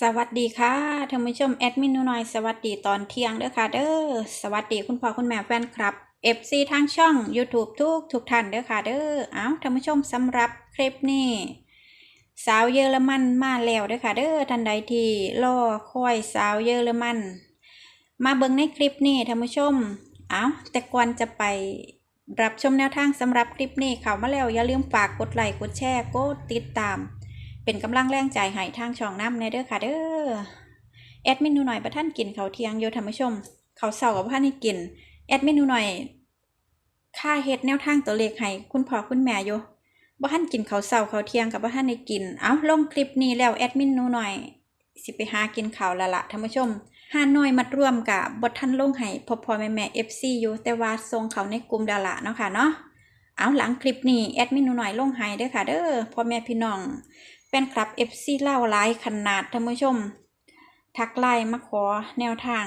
สวัสดีค่ะท่านผู้ชมแอดมินนูน้อยสวัสดีตอนเที่ยงเด้อค่ะเด้อสวัสดีคุณพ่อคุณแม่แฟนคลับ FC ทางช่อง YouTube ทุกทุกท่านเด้อค่ะเด้อเอ้าท่านผู้ชมสำหรับคลิปนี้ สาวเยอรมันมาแล้วเด้อค่ะเด้อท่านใดที่รอคอยสาวเยอรมัน มาเบิ่งในคลิปนี้ท่านผู้ชมเอ้าแต่ก่อนจะไปรับชมแนวทางสำหรับคลิปนี้เขามาแล้วอย่าลืมฝากกดไลค์กดแชร์กดติดตาม เป็นกำลังแรงใจให้ทางช่องน้ำในเด้อค่ะเด้อแอดมินหนูหน่อยประท่านกินเขาเที่ยงโยท่านผู้ชม เขาเสาร์กับท่านให้กินแอดมินหนูหน่อยค่าเฮ็ดแนวทางตัวเลขให้คุณพ่อคุณแม่โยบ่ท่านกินเขาเสาร์เขาเที่ยงกับบ่ท่านได้กิน เอาลงคลิปนี้แล้วแอดมินหนูหน่อย สิไปหากินข้าวละละท่านผู้ชมห้าน้อยมัดร่วมกับบทท่านลงให้พ่อพ่อแม่แม่ FC อยู่แต่ว่าส่งเขาในกลุ่มดาละเนาะค่ะเนาะเอาหลังคลิปนี้แอดมินหนูหน่อยลงให้เด้อค่ะเด้อพ่อแม่พี่น้อง นคลับ FC เล่าหลายขนาดท่านผู้ชม ทักไลน์มาขอแนวทาง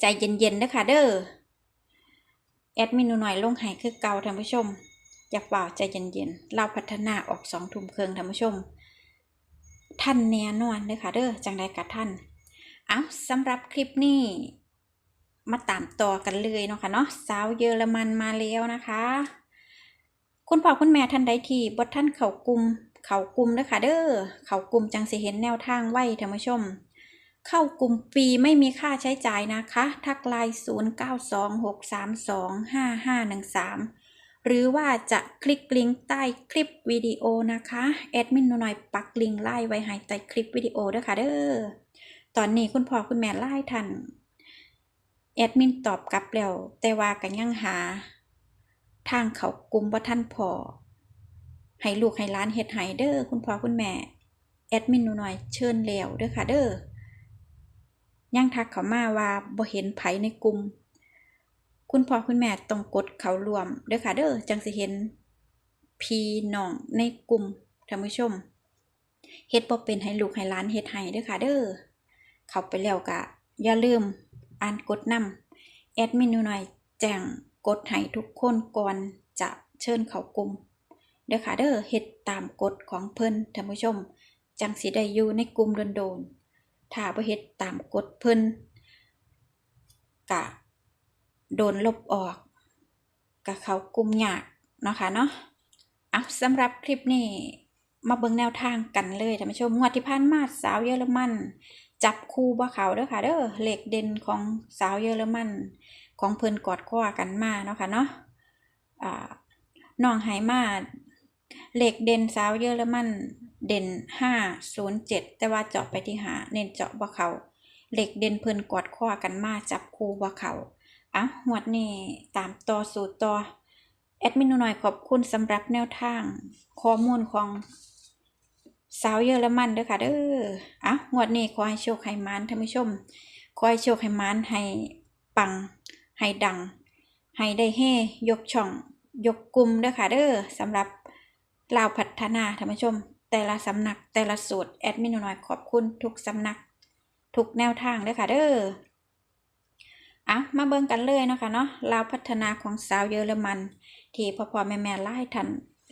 ใจเย็นๆเด้อค่ะเด้อแอดมินหนูหน่อยลงให้คือเก่าท่านผู้ชม อย่าเปล่าใจเย็นๆเราพัฒนาออกสองทุ่มเครึ่งท่านผู้ชม ท่านแน่นอนเด้อค่ะเด้อจังใดกับท่าน เอาสำหรับคลิปนี้ มาตามต่อกันเลยเนาะค่ะเนาะสาวเยอรมันมาแล้วนะคะ คุณพ่อคุณแม่ท่านใดที่บทท่านเข่ากลุ่ม เขากลุ่มเด้อค่ะเด้อเขากลุ่มจังสิเห็นแนวทางไว้ท่านผู้ชม เข้ากลุ่มฟรีไม่มีค่าใช้จ่ายนะคะ ทักไลน์0926325513 หรือว่าจะคลิกลิงก์ใต้คลิปวิดีโอนะคะแอดมินหน่อยปักลิงก์ไล่ไว้ให้ใต้คลิปวิดีโอเด้อค่ะเด้อตอนนี้คุณพ่อคุณแม่ไล่ทันแอดมินตอบกลับแล้วแต่ว่ากันยังหา ทางเขากลุ่มบ่ท่านพอ ให้ลูกให้ล้านเฮ็ดให้เด้อคุณพ่อคุณแม่ แอดมินหนูหน่อยเชิญแล้วเด้อค่ะเด้อยังทักเขามาว่าบ่เห็นไผในกลุ่ม คุณพ่อคุณแม่ต้องกดเขารวมเด้อค่ะเด้อจังสิเห็นพี่น้องในกลุ่มท่านผู้ชมเฮ็ดบ่เป็นให้ลูกให้ล้านเฮ็ดให้เด้อค่ะเด้อเข้าไปแล้วก็อย่าลืมอ่านกดนำแอดมินหนูหน่อยแจ้งกดให้ทุกคนก่อนจะเชิญเขากลุ่ม เด้อค่ะเด้อเฮ็ดตามกฎของเพิ่นท่านผู้ชม จังสิได้อยู่ในกลุ่มโดนๆถ้าบ่เฮ็ดตามกฎเพิ่นกะโดนลบออกกะเขากลุ่มยากเนาะค่ะเนาะเอาสำหรับคลิปนี้มาเบิ่งแนวทางกันเลยท่านผู้ชมงวดที่ผ่านมาสาวเยอรมันจับคู่บ่เขาเด้อค่ะเด้อเหลขเด่นของสาวเยอรมัน ของเพิ่นกอดคอกันมาเนาะค่ะเนาะอ่าน้องไหมา เหล็กเด่นสาวเยอรมันเด่นห้าศูนย์เจ็ดแต่ว่าเจาะไปที่หาเน้นเจาะบ่เขาเหล็กเด่นเพิ่นกอดข้อกันมาจับคู่บ่เขาอะหวดนี้ตามต่อสู่ต่อแอดมินหน่อยขอบคุณสำหรับแนวทางข้อมูลของสาวเยอรมันเด้อค่ะเด้ออะหวดนี้ขอให้โชคให้มานท่านผู้ชมขอให้โชคให้มานให้ปัง ให้ดัง ให้ได้เฮยกช่อง ยกกลุ่มเด้อค่ะเด้อสำหรับ ลาวพัฒนาท่านผู้ชม แต่ละสำนักแต่ละสูตรแอดมินน่อยขอบคุณทุกสำนัก ทุกแนวทางเด้อค่ะเด้ออะมาเบิ่งกันเลยเนาะคะเนาะลาวพัฒนาของสาวเยอรมัน ที่พ่อพ่อแม่แม่ไล่ทัน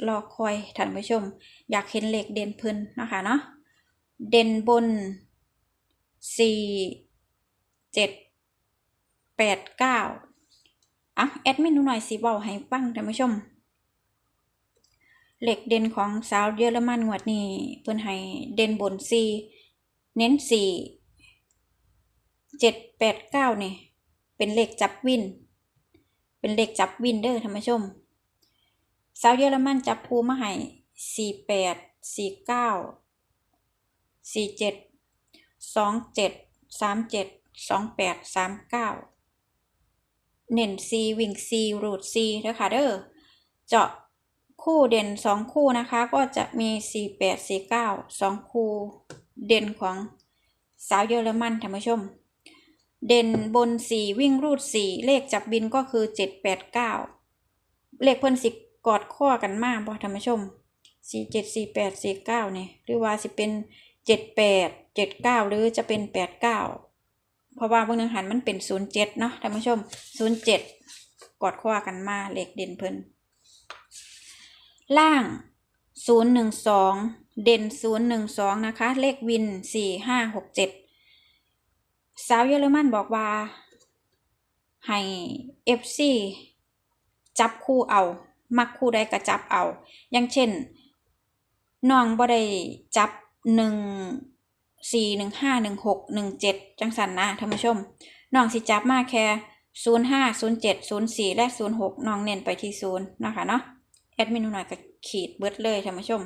รอคอยท่านผู้ชม อยากเห็นเหลขเด่นพิ่นนะคะเนาะเด่นบนสี่เจ็ดแปดเก้าอะแอดมินหนูหน่อยสิเว้าให้ฟังท่านผู้ชม เหล็กเด่นของสาวเยอรมันงวดนี้เพิ่นให้เด่นบนสี่เน้นสี่เจ็ดแปดเก้านี่เป็นเลขจับวิน เป็นเลขจับวินเด้อท่านผู้ชมสาวเยอรมันจับภูมาให้สี่แปดสี่เก้าสี่เจ็ดสองเจ็ดสามเจ็ดสองแปดสามเก้าเน้น C วิ่ง C รูด C นะคะเด้อเจาะ คู่เด่นสองคู่นะคะก็จะมี4 8 4 9 2คู่เด่นของสาวเยอรมันท่านผู้ชม เด่นบน4วิ่งรูด4เลขจับบินก็คือ7 8 9เลขเพิ่นสิกอดข้อกันมากบ่ท่านผู้ชม4 7 4 8 4 9เนี่ยหรือว่าสิเป็น7 8 7 9หรือจะเป็น8 9เพราะว่าเบางหนึ่งหันมันเป็นศูนย์เจ็ดเนาะท่านผู้ชมศูนย์เจ็ดกอดคว้ากันมาเล็กเด่นเพิ่น ล่างศูนย์หนึ่งสองเด่นศูนย์หนึ่งสองนะคะ เลขวินสี่ห้าหกเจ็ดสาวเยอรมันบอกว่า ให้เอฟซีจับคู่เอา มักคู่ใดก็จับเอา อย่างเช่น น้องบ่ได้จับหนึ่งสี่หนึ่งห้าหนึ่งหกหนึ่งเจ็ดจังสันนะท่านผู้ชม น้องสิจับมาแค่ศูนย์ห้าศูนย์เจ็ดศูนย์สี่และศูนย์หกน้องเน้นไปที่ศูนย์นะคะเนาะ แอดมินหน่อยก็ขีดเบิดเลยท่านผู้ชม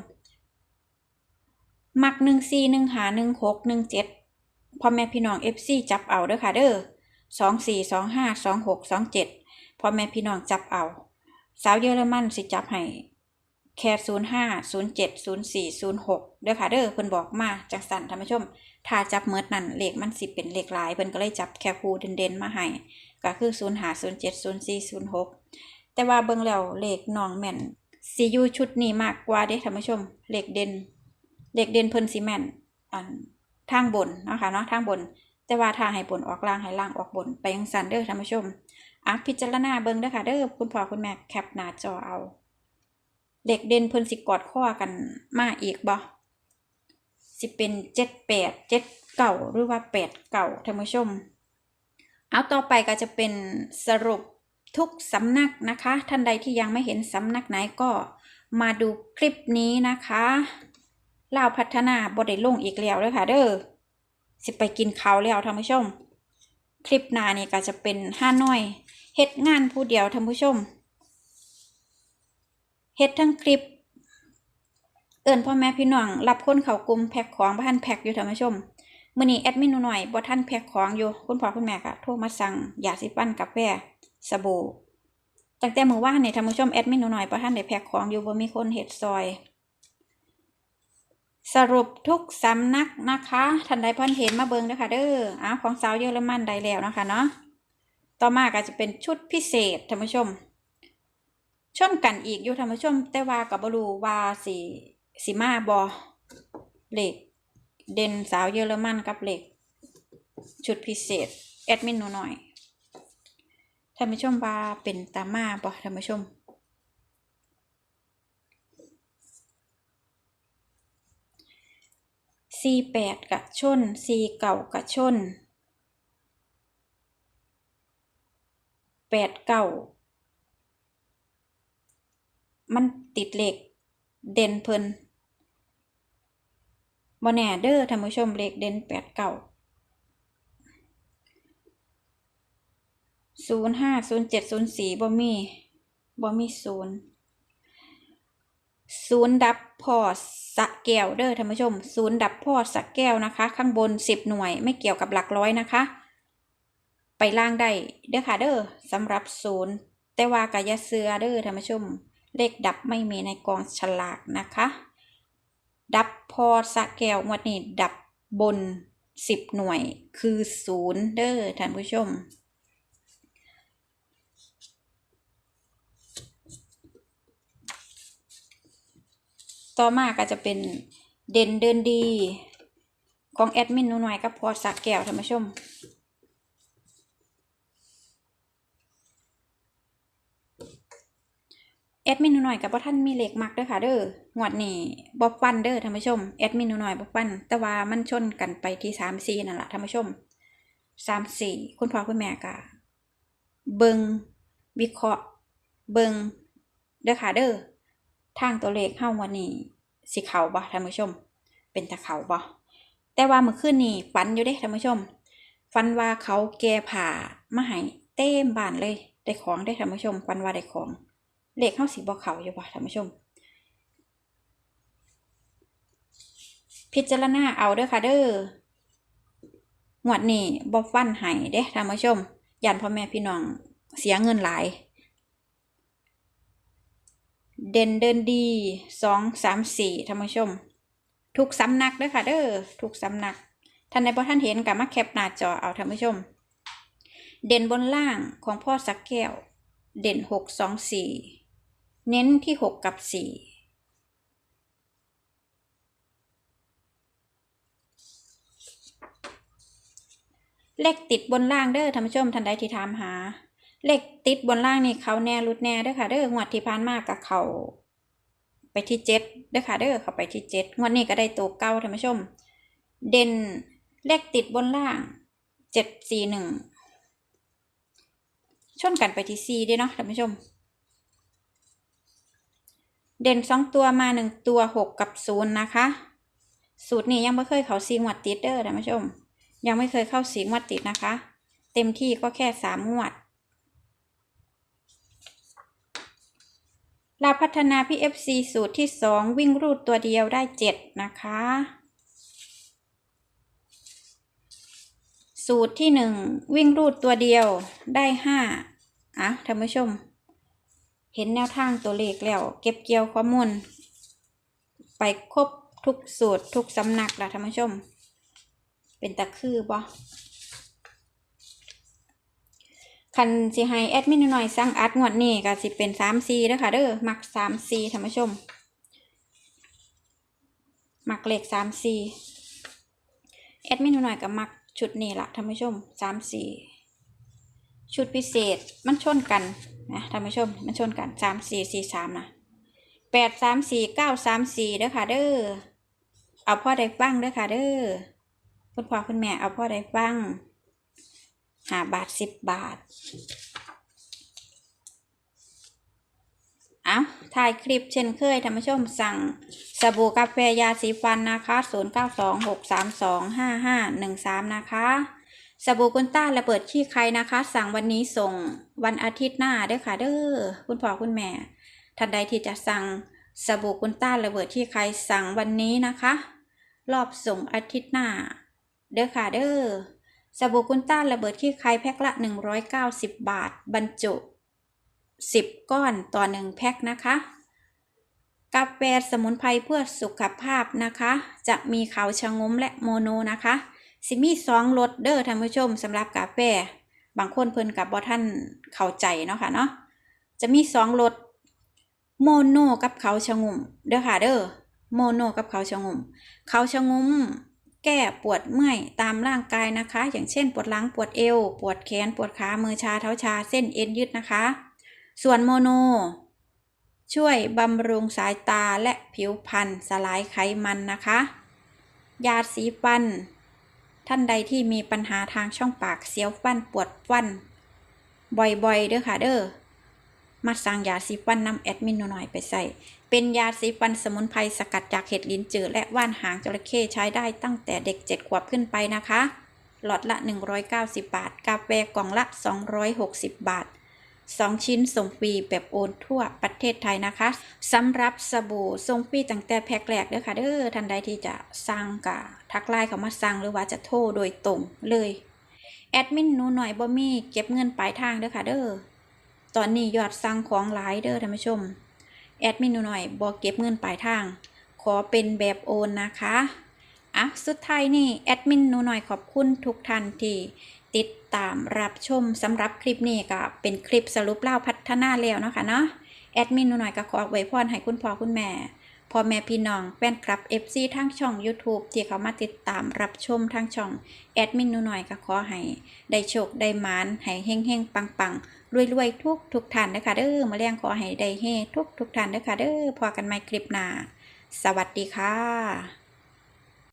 มักหนึ่งสี่หนึ่งหาหนึ่งหกหนึ่งเจ็ดพ่อแม่พี่น้องเอฟซีจับเอาเด้อค่ะเด้อสองสี่สองห้าสองหกสองเจ็ดพ่อแม่พี่น้องจับเอา สาวเยอรมันสิจับให้แค่ศูนย์ห้าศูนย์เจ็ดศูนย์สี่ศูนย์หกเด้อค่ะเด้อเพิ่นบอกมาจากสันท่านผู้ชม ถ้าจับเมิดนั่นเลขมันสิเป็นเลขหลายเพิ่นก็เลยจับแค่คู่เด่นๆมาให้ก็คือศูนย์ห้าศูนย์เจ็ดศูนย์สี่ศูนย์หกแต่ว่าเบิ่งแล้วเลขน้องแม่น สิอยู่ชุดนี้มากกว่าเด้ท่านผู้ชมเหลขเด่นเหลขเด่นเพิ่นสิแม่นอันทางบนนะคะเนาะทางบน แต่ว่าถ้าให้บนออกล่างให้ล่างออกบน ไปยังสันเด้อท่านผู้ชมอะพิจารณาเบิ่งเด้อค่ะเด้อคุณพ่อคุณแม่แคปหน้าจอเอาเด็กเด่นเพิ่นสิกอดข้อกันมาอีกบ่สิเป็นเจ็ดแปดเจ็ดเก่าหรือว่าแปดเก่าท่านผู้ชม เอาต่อไปก็จะเป็นสรุป ทุกสำนักนะคะ ท่านใดที่ยังไม่เห็นสำนักไหนก็มาดูคลิปนี้นะคะเล่าพัฒนาบไดลงอีกแล้วเลยค่ะเด้อสิไปกินข้าวแล้วท่านผู้ชม คลิปหน้านี่ก็จะเป็นห้าน้อยเฮ็ดงานผู้เดียวท่านผู้ชมเฮ็ดทั้งคลิป เอิญพ่อแม่พี่น้องรับคนเขากลุ่มแพ็คของบ่ทันแพ็คอยู่ท่านผู้ชมมื้อนี้แอดมินหน่อยบ่ทันแพ็คของอยู่คุณพ่อคุณแม่ก็โทรมาสั่งยาสีฟันกาแฟ สบู่ตั้งแต่มือวานนี่ท่านผู้ชมแอดมินหนูหน่อยบ่ทันได้แพ็คของอยู่บ่มีคนเฮ็ดซอย สรุปทุกสำนักนะคะท่านใดพิ่นเห็นมาเบิงเด้อค่ะเด้ออ้าวของสาวเยอรมันไดแล้วนะคะเนาะต่อมาก็จะเป็นชุดพิเศษท่านผู้ชมชนกันอีกอยู่ท่านผู้ชม แต่ว่ากับบรูว่าสีสีมาบอเหล็ก เด่นสาวเยอรมันกับเหล็ก ชุดพิเศษ แอดมินหนูหน่อย ท่านผู้ชมว่าเป็นตามาบอท่านผู้ชม สี่แปดกะชนสี่เก่ากะชนแปดเก่ามันติดเหล็กเด่นเพิ่นบ่แน่เด้อท่านผู้ชมเหล็กเด่นแปดเก่า ศูนย์ห้าศูนย์เจ็ดศูนย์สี่บ่มีบ่มีศูนย์ศูนย์ดับพอสะแก้วเด้อท่านผู้ชมศูนย์ดับพอสะแก้วนะคะ ข้างบนสิบหน่วยไม่เกี่ยวกับหลักร้อยนะคะ ไปล่างได้เด้อค่ะเด้อสำหรับศูนย์แต่ว่ากายเสือเด้อท่านผู้ชม เลขดับไม่มีในกองฉลากนะคะ ดับพอสะแก้วงวดนี้ดับบนสิบหน่วยคือศูนย์เด้อท่านผู้ชม ต่อมาก็จะเป็นเด่นเดินดี ของแอดมินหนูหน่อยกับพอสักแก้วท่านผู้ชมแอดมินหนูหน่อยกับพ่ท่านมีเหล็กมักด้อค่ะเด้องวดนี้บอบฟันเด้อท่านผู้ชมแอดมินหนูหน่อยบอบฟัน แต่ว่ามันชนกันไปที่สามสี่นั่นแหละท่านผู้ชมสามสี่คุณพ่อคุณแม่กะเบิงวิเคราะห์ เบิงเด้อค่ะเด้อ ทางตัวเลขเข้าวันนี้สิเขาบ่ท่านผู้ชม เป็นตะเขาบ่แต่ว่าเมื่อคืนนี้ฝันอยู่เด้ท่านผู้ชมฝันว่าเขาแก่ผ่ามาให้เต็มบ้านเลยได้ของได้ท่านผู้ชมฝันว่าได้ของเลขเข้าสีบ่เขาอยู่บ่ท่านผู้ชม พิจารณาเอาเด้อค่ะเด้อหวดนี้บ่ฟันให้เด้ท่านผู้ชมยันพ่อแม่พี่น้องเสียเงินหลาย เด่นเดินดีสองสามสี่ท่านผู้ชม ทุกสำนักเด้อค่ะเด้อทุกสำนัก ท่านในบ่ท่านเห็นกับมาแคปหน้าจอเอาท่านผู้ชม เด่นบนล่างของพ่อสักแก้ว เด่นหกสองสี่เน้นที่หกกับสี่เลขติดบนล่างเด้อท่านผู้ชมท่านใดที่ถามหา เลขติดบนล่างนี่เขาแน่รุดแน่เด้อค่ะเด้องวดที่ผ่านมากับเขาไปที่เจ็ดเด้อค่ะเด้อเข้าไปที่เจ็ดงวดนี้ก็ได้ตัวเก้าท่านผู้ชม เด่นเลขติดบนล่างเจ็ดสี่หนึ่งชนกันไปที่สี่ด้วยเนาะท่านผู้ชม เด่นสองตัวมาหนึ่งตัวหกกับศูนย์นะคะ สูตรนี้ยังไม่เคยเข้าซีงวดติดเด้อท่านผู้ชม ยังไม่เคยเข้าสีงวดติดนะคะ เต็มที่ก็แค่สามงวด ลาพัฒนาพี่ FC สูตรที่สองวิ่งรูดตัวเดียวได้เจ็ดนะคะ สูตรที่หนึ่งวิ่งรูดตัวเดียวได้ห้าอะท่านผู้ชม เห็นแนวทางตัวเลขแล้ว เก็บเกี่ยวข้อมูล ไปครบทุกสูตรทุกสำนักแล้วท่านผู้ชม เป็นตะคือบ่ คันสิให้แอดมินหน่อยสั่งอัดงวดนี้ก็สิเป็น3 4เด้อค่ะเด้อมัก3 4ท่านผู้ชม มักเลข3 4แอดมินหน่อยก็มักชุดนี้ละท่านผู้ชม3 4ชุดพิเศษมันชนกันนะท่านผู้ชมมันชนกัน3 4 4 3นะ8 3 4 9 3 4เด้อค่ะเด้อเอาพ่อได้ฟังเด้อค่ะเด้อคุณพ่อคุณแม่เอาพ่อได้ฟัง หาบาทสิบบาท เอาถ่ายคลิปเช่นเคยท่านผู้ชมสั่งสบู่กาแฟยาสีฟันนะคะ0 9 2 6 3 2 5 5 1 3นะคะสบู่กุนต้าระเบิดขี้ใครนะคะ สั่งวันนี้ส่งวันอาทิตย์หน้าเด้อค่ะเด้อคุณพ่อคุณแม่ท่านใดที่จะสั่งสบู่กุนต้าระเบิดที่ใครสั่งวันนี้นะคะ รอบส่งอาทิตย์หน้า เด้อค่ะเด้อ สบู่กุนต้านระเบิดขี้ใครแพ็คละ 190 บาท บรรจุ 10 ก้อนต่อ 1 แพ็คนะคะ กาแฟสมุนไพรเพื่อสุขภาพนะคะ จะมีขาวชะงมและโมโนนะคะสิมีสองรสเด้อท่านผู้ชมสำหรับกาแฟบางคนเพิ่นกับบอท่านเข้าใจเนาะค่ะเนาะจะมีสองรสโมโนกับขาวชะงมเด้อค่ะเด้อโมโนกับขาวชะงมขาวชะงม แก้ปวดเมื่อยตามร่างกายนะคะ อย่างเช่น ปวดหลังปวดเอว ปวดแขนปวดขามือชาเท้าชาเส้นเอ็นยืดนะคะ ส่วนโมโน ช่วยบำรุงสายตาและผิวพรรณสลายไขมันนะคะ ยาสีฟัน ท่านใดที่มีปัญหาทางช่องปากเสียวฟันปวดฟัน บ่อยๆเด้อค่ะเด้อมาสั่งยาสีฟันนำแอดมินหน่อยไปใส่ เป็นยาสีฟันสมุนไพรสกัดจากเห็ดลิ้นจืดและว่านหางจระเข้ใช้ได้ตั้งแต่เด็ก 7 ขวบขึ้นไปนะคะ หลอดละ 190 บาท กาแฟกล่องละ 260 บาท 2 ชิ้นส่งฟรีแบบโอนทั่วประเทศไทยนะคะสำหรับสบู่ส่งฟรีตั้งแต่แพ็คแรกเด้อค่ะเด้อท่านใดที่จะสั่งกะทักไลน์เขามาสั่งหรือว่าจะโทรโดยตรงเลยแอดมินหนูหน่อยบ่มีเก็บเงินปลายทางเด้อค่ะเด้อตอนนี้ยอดสั่งของหลายเด้อท่านผู้ชม แอดมินหนูหน่อยบอกเก็บเงินปลายทาง ขอเป็นแบบโอนนะคะอะสุดท้ายนี่แอดมินหนูหน่อยขอบคุณทุกท่านที่ติดตามรับชมสำหรับคลิปนี้ก็เป็นคลิปสรุปเล่าพัฒนาแล้วเนาะค่ะเนาะแอดมินหนูหน่อยก็ขออวยพรให้คุณพ่อคุณแม่พ่อแม่พี่น้องแฟนคลับ FC ทางช่อง YouTube ที่เขามาติดตามรับชมทางช่องแอดมินหนูหน่อยก็ขอให้ได้โชคได้หมานให้เฮงเฮงๆปัง รวยๆทุกทุกท่านนะคะเด้อมาเลี้ยงขอให้ได้เฮทุกทุกท่านนะคะเด้อพอกันใหม่คลิปหน้าสวัสดีค่ะ